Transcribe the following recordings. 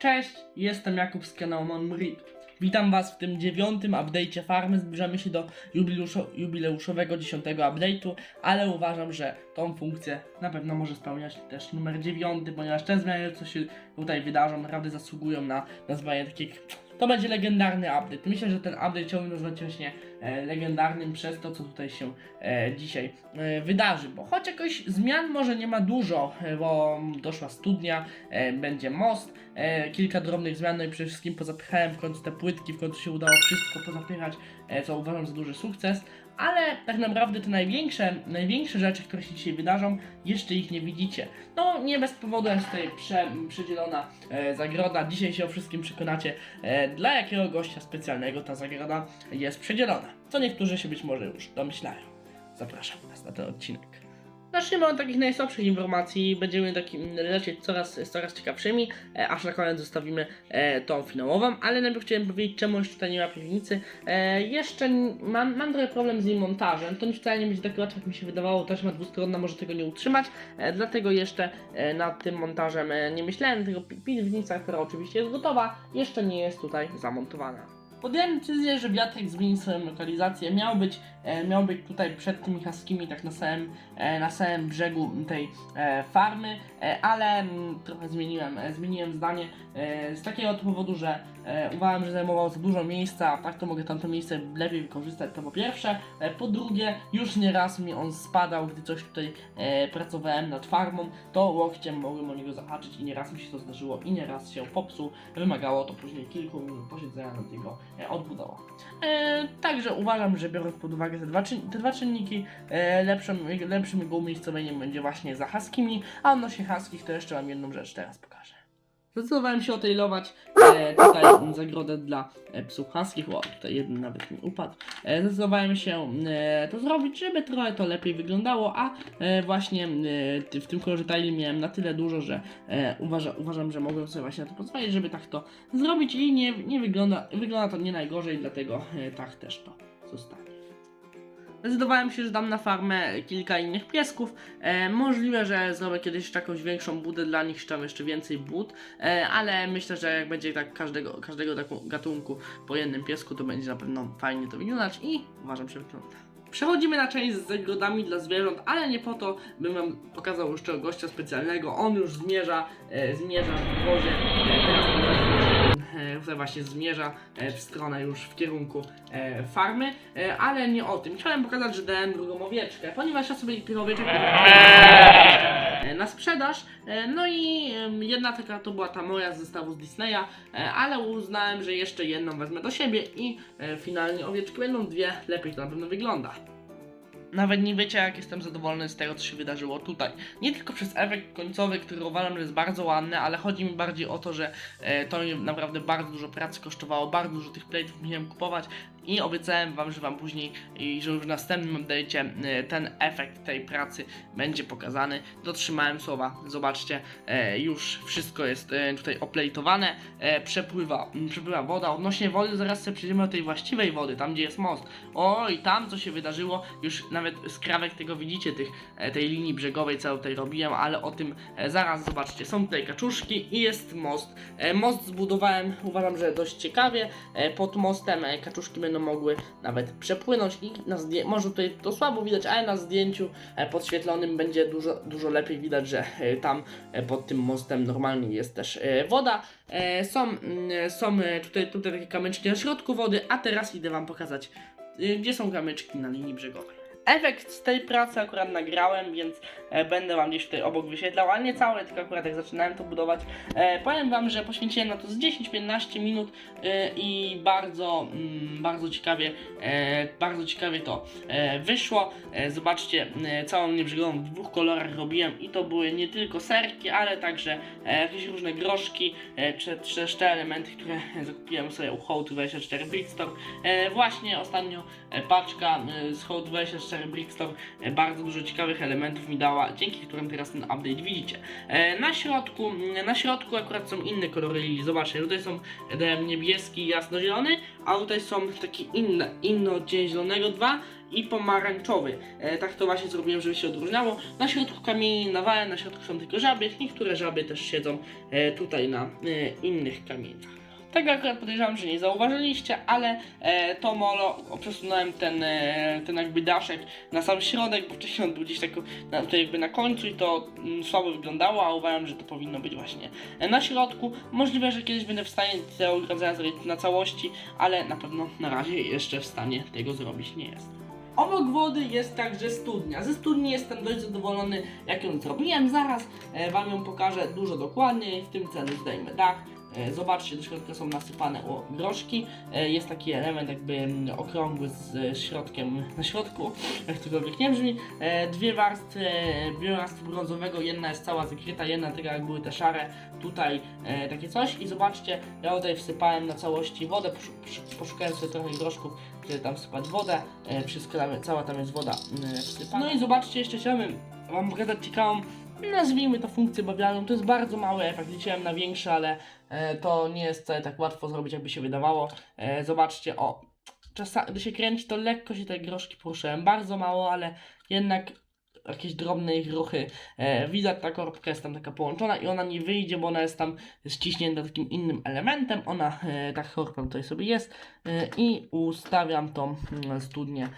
Cześć, jestem Jakub z kanału Monmrit. Witam Was w tym dziewiątym update'cie farmy. Zbliżamy się do jubileuszo- jubileuszowego dziesiątego update'u, ale uważam, że tą funkcję na pewno może spełniać też numer dziewiąty, ponieważ te zmiany, co się tutaj wydarzą, naprawdę zasługują na nazwanie takich. To będzie legendarny update. Myślę, że ten update chciałbym nazwać właśnie e, legendarnym przez to, co tutaj się e, dzisiaj e, wydarzy. Bo choć jakoś zmian może nie ma dużo, e, bo doszła studnia, e, będzie most, e, kilka drobnych zmian, no i przede wszystkim pozapychałem w końcu te płytki, w końcu się udało wszystko pozapychać, co uważam za duży sukces. Ale tak naprawdę te największe, największe rzeczy, które się dzisiaj wydarzą, jeszcze ich nie widzicie. No nie bez powodu jest tutaj prze, przedzielona e, zagroda. Dzisiaj się o wszystkim przekonacie, e, dla jakiego gościa specjalnego ta zagroda jest przedzielona. Co niektórzy się być może już domyślają. Zapraszam Was na ten odcinek. Zacznijmy od takich najsłabszych informacji. Będziemy takim lecieć coraz, coraz ciekawszymi, e, aż na koniec zostawimy e, tą finałową. Ale najpierw chciałem powiedzieć, czemu jeszcze tutaj nie ma piwnicy. E, jeszcze mam, mam trochę problem z jej montażem. To wcale nie będzie tak łatwe, jak mi się wydawało. Taśma dwustronna może tego nie utrzymać. E, dlatego jeszcze e, nad tym montażem e, nie myślałem. Tylko pi- piwnica, która oczywiście jest gotowa, jeszcze nie jest tutaj zamontowana. Podjąłem decyzję, że wiatrak zmieni swoją lokalizację. Miał być, e, miał być tutaj przed tymi haskimi, tak na samym, e, na samym brzegu tej e, farmy, e, ale mm, trochę zmieniłem, e, zmieniłem zdanie e, z takiego powodu, że e, uważam, że zajmował za dużo miejsca, a tak to mogę tamto miejsce lepiej wykorzystać, to po pierwsze. E, po drugie, już nie raz mi on spadał, gdy coś tutaj e, pracowałem nad farmą, to łokciem mogłem o niego zahaczyć i nieraz mi się to zdarzyło i nieraz się popsuł. Wymagało to później kilku minut posiedzenia nad jego e, odbudową. E, także uważam, że biorąc pod uwagę te dwa, te dwa czynniki, e, lepszym, lepszym jego umiejscowieniem będzie właśnie za haskimi, a odnośnie haskich to jeszcze mam jedną rzecz, teraz pokażę. Zdecydowałem się otejlować e, tutaj zagrodę dla e, psów haskich. O, tutaj jeden nawet mi upadł. E, zdecydowałem się e, to zrobić, żeby trochę to lepiej wyglądało, a e, właśnie e, w tym kolorze tile miałem na tyle dużo, że e, uważa, uważam, że mogłem sobie właśnie na to pozwolić, żeby tak to zrobić i nie, nie wygląda, wygląda to nie najgorzej, dlatego e, tak też to zostanie. Zdecydowałem się, że dam na farmę kilka innych piesków. E, możliwe, że zrobię kiedyś jeszcze jakąś większą budę dla nich, tam jeszcze więcej bud, e, ale myślę, że jak będzie tak każdego, każdego taką gatunku po jednym piesku, to będzie na pewno fajnie to wyglądać i uważam, że wygląda. Przechodzimy na część z zagrodami dla zwierząt, ale nie po to, bym wam pokazał jeszcze gościa specjalnego. On już zmierza, e, zmierza w wozie. E, teraz e, tutaj właśnie zmierza e, w stronę już w kierunku e, farmy, e, ale nie o tym. Chciałem pokazać, że dałem drugą owieczkę, ponieważ ja sobie tych owieczek e, na sprzedaż. E, no i jedna taka to była ta moja z zestawu z Disneya, e, ale uznałem, że jeszcze jedną wezmę do siebie i e, finalnie owieczki będą dwie, lepiej to na pewno wygląda. Nawet nie wiecie, jak jestem zadowolony z tego, co się wydarzyło tutaj. Nie tylko przez efekt końcowy, który uważam, że jest bardzo ładny, ale chodzi mi bardziej o to, że e, to mi naprawdę bardzo dużo pracy kosztowało, bardzo dużo tych plate'ów musiałem kupować i obiecałem wam, że wam później i że już w następnym update'cie e, ten efekt tej pracy będzie pokazany. Dotrzymałem słowa, zobaczcie, e, już wszystko jest e, tutaj oplejtowane, przepływa, przepływa woda. Odnośnie wody, zaraz sobie przejdziemy do tej właściwej wody, tam gdzie jest most. Oj, tam co się wydarzyło, już nawet skrawek tego widzicie, tych, tej linii brzegowej, co tutaj robiłem, ale o tym zaraz zobaczcie. Są tutaj kaczuszki i jest most. Most zbudowałem, uważam, że dość ciekawie. Pod mostem kaczuszki będą mogły nawet przepłynąć i na może tutaj to słabo widać, ale na zdjęciu e, podświetlonym będzie dużo, dużo lepiej widać, że e, tam e, pod tym mostem normalnie jest też woda. Są mm, są tutaj, tutaj takie kamyczki na środku wody, a teraz idę Wam pokazać, gdzie są kamyczki na linii brzegowej efekt z tej pracy akurat nagrałem, więc e, będę Wam gdzieś tutaj obok wyświetlał, ale nie cały, tylko akurat jak zaczynałem to budować. E, powiem Wam, że poświęciłem na to z 10-15 minut e, i bardzo, mm, bardzo ciekawie, bardzo ciekawie to wyszło. Zobaczcie, całą niebrzyglą w dwóch kolorach robiłem i to były nie tylko serki, ale także jakieś różne groszki, czy też te elementy, które zakupiłem sobie u Hołd 24 Bitstore. Właśnie ostatnio paczka z Hołd 24 Star Brickstore bardzo dużo ciekawych elementów mi dała, dzięki którym teraz ten update widzicie. E, na środku, mm, na środku akurat są inne kolory lili, zobaczcie, tutaj są niebieski, jasnozielony, a tutaj są takie inne, inne odcienie zielonego, dwa i pomarańczowy. E, tak to właśnie zrobiłem, żeby się odróżniało. Na środku kamieni nawałem, na środku są tylko żaby. Niektóre żaby też siedzą e, tutaj na e, innych kamieniach. Tego akurat podejrzewam, że nie zauważyliście, ale e, to molo, przesunąłem ten, e, ten jakby daszek na sam środek, bo wcześniej on był gdzieś tak na, tutaj jakby na końcu i to mm, słabo wyglądało, a uważam, że to powinno być właśnie e, na środku. Możliwe, że kiedyś będę w stanie te ogrodzenia zrobić na całości, ale na pewno na razie jeszcze w stanie tego zrobić nie jest. Obok wody jest także studnia. Ze studni jestem dość zadowolony, jak ją zrobiłem. Zaraz e, Wam ją pokażę dużo dokładniej. W tym celu zdejmę dach. E, Zobaczcie, do są nasypane groszki. E, Jest taki element jakby mm, okrągły z e, środkiem na środku, jak cokolwiek nie brzmi. Dwie warstwy e, biorastwu brązowego, jedna jest cała zakryta, jedna taka jak były te szare, tutaj takie coś. I zobaczcie, ja tutaj wsypałem na całości wodę, poszu- poszu- poszukałem sobie trochę groszków, żeby tam wsypać wodę. Wszystko tam, cała tam jest woda mm, wsypana. No i zobaczcie, jeszcze chciałbym Wam pokazać ciekawą nazwijmy to funkcję bawialną. To jest bardzo mały efekt, liczyłem na większy, ale e, to nie jest wcale tak łatwo zrobić, jakby się wydawało. E, zobaczcie, o, czasami, gdy się kręci, to lekko się te groszki poruszyłem, bardzo mało, ale jednak jakieś drobne ich ruchy. E, widać, ta korbka jest tam taka połączona i ona nie wyjdzie, bo ona jest tam ściśnięta takim innym elementem. Ona, e, ta korbka tutaj sobie jest e, i ustawiam tą mm, studnię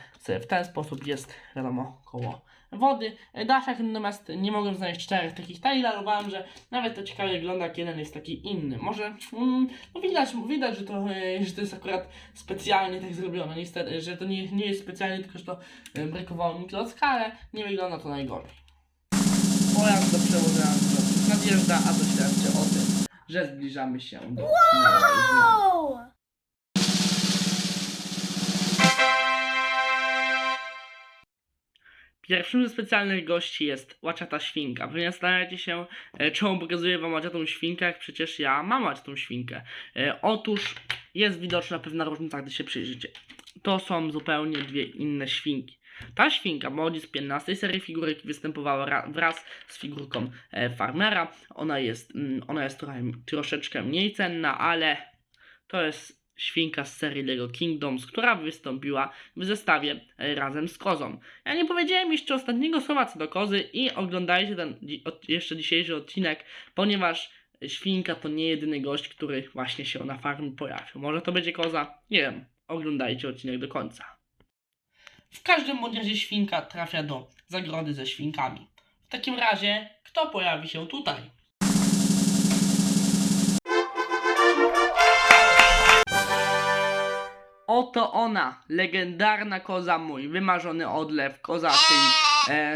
w ten sposób, jest wiadomo koło wody. E, Daszek natomiast nie mogłem znaleźć czterech takich tali, ale uważam, że nawet to ciekawie wygląda, jak jeden jest taki inny. Może, mm, no widać, widać że, to, e, że to jest akurat specjalnie tak zrobione, niestety, że to nie, nie jest specjalnie, tylko że to e, brakowało mi klocka, ale nie wygląda to najgorzej. Pojazd do przełożenia nadjeżdża, a to świadczy o tym, że zbliżamy się do. Wow! Pierwszym ze specjalnych gości jest łaciata świnka. Wy zastanawiacie się, e, czemu pokazuję wam łaciatą świnkę, jak przecież ja mam łaciatą świnkę. E, Otóż jest widoczna pewna różnica, gdy się przyjrzycie. To są zupełnie dwie inne świnki. Ta świnka pochodzi z 15 serii figurek i występowała ra- wraz z figurką e, farmera. Ona jest, mm, ona jest trochę, troszeczkę mniej cenna, ale to jest świnka z serii Lego Kingdoms, która wystąpiła w zestawie razem z kozą. Ja nie powiedziałem jeszcze ostatniego słowa co do kozy i oglądajcie ten jeszcze dzisiejszy odcinek, ponieważ świnka to nie jedyny gość, który właśnie się na farmie pojawił. Może to będzie koza? Nie wiem. Oglądajcie odcinek do końca. W każdym bądź razie świnka trafia do zagrody ze świnkami. W takim razie, kto pojawi się tutaj? Oto ona, legendarna koza mój, wymarzony odlew, koza, e,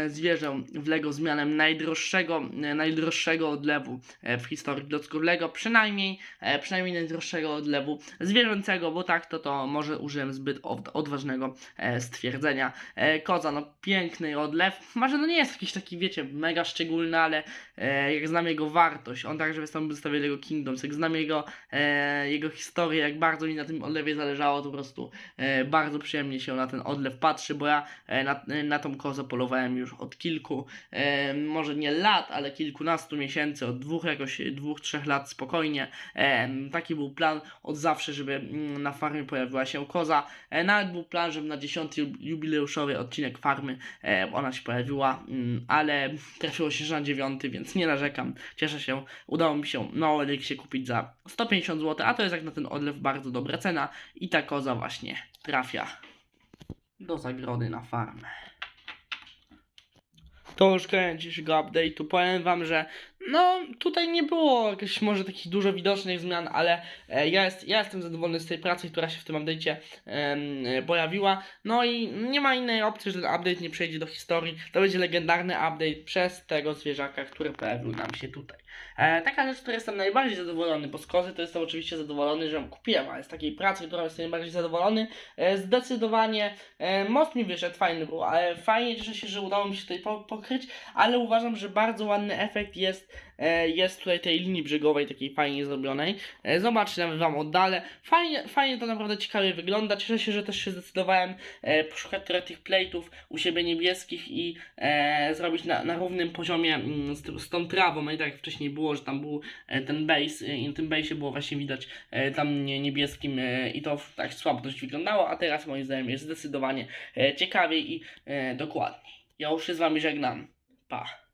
zwierzę w Lego z mianem najdroższego, e, najdroższego odlewu e, w historii klocków Lego, przynajmniej, e, przynajmniej najdroższego odlewu zwierzęcego, bo tak to to może użyłem zbyt od, odważnego e, stwierdzenia. E, koza, no piękny odlew, może no nie jest jakiś taki, wiecie, mega szczególny, ale e, jak znam jego wartość, on także wystąpił w zestawie Lego Kingdoms, jak znam jego, e, jego historię, jak bardzo mi na tym odlewie zależało, to po prostu e, bardzo przyjemnie się na ten odlew patrzy, bo ja e, na, na tą kozę polowałem już od kilku, e, może nie lat, ale kilkunastu miesięcy, od dwóch jakoś, dwóch, trzech lat spokojnie. E, taki był plan od zawsze, żeby mm, na farmie pojawiła się koza. E, nawet był plan, żeby na 10 jubileuszowy odcinek farmy e, ona się pojawiła, mm, ale trafiło się, że na 9, więc nie narzekam. Cieszę się, udało mi się na Oliksie kupić za 150 zł, a to jest jak na ten odlew bardzo dobra cena i ta koza właśnie trafia do zagrody na farmę. To już koniec dzisiejszego update'u. Powiem wam, że no tutaj nie było jakichś może takich dużo widocznych zmian, ale e, ja, jest, ja jestem zadowolony z tej pracy, która się w tym update'cie e, pojawiła. No i nie ma innej opcji, że ten update nie przejdzie do historii. To będzie legendarny update przez tego zwierzaka, który pojawił nam się tutaj. E, taka rzecz, której jestem najbardziej zadowolony, bo z kozy to jestem oczywiście zadowolony, że ją kupiłem, ale z takiej pracy, którą jestem najbardziej zadowolony, e, zdecydowanie e, most mi wyszedł, fajny był, ale fajnie cieszę się, że udało mi się tutaj po, pokryć, ale uważam, że bardzo ładny efekt jest jest tutaj tej linii brzegowej, takiej fajnie zrobionej. E, zobaczcie, nawet wam oddalę. Fajnie, fajnie to naprawdę ciekawie wygląda. Cieszę się, że też się zdecydowałem e, poszukać trochę tych plate'ów u siebie niebieskich i e, zrobić na, na równym poziomie mm, z, z tą trawą. No i tak jak wcześniej było, że tam był e, ten base e, i na tym base było właśnie widać e, tam nie, niebieskim e, i to tak słabo dość wyglądało, a teraz moim zdaniem jest zdecydowanie e, ciekawiej i e, dokładniej. Ja już się z wami żegnam. Pa.